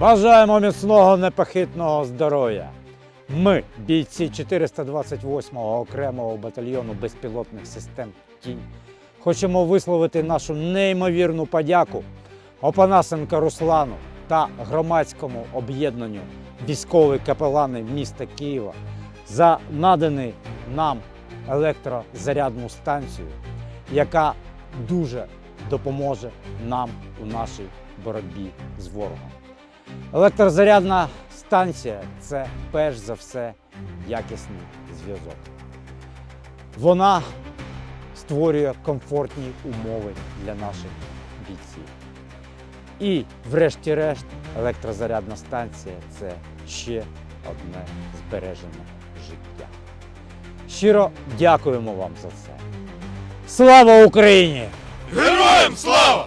Бажаємо міцного непохитного здоров'я. Ми, бійці 428-го окремого батальйону безпілотних систем Тінь, хочемо висловити нашу неймовірну подяку Опанасенка Руслану та громадському об'єднанню військові капелани міста Києва за наданий нам електрозарядну станцію, яка дуже допоможе нам у нашій боротьбі з ворогом. Електрозарядна станція це перш за все якісний зв'язок. Вона створює комфортні умови для наших бійців. І, врешті-решт, електрозарядна станція це ще одне збережене життя. Щиро дякуємо вам за це. Слава Україні! Героям слава!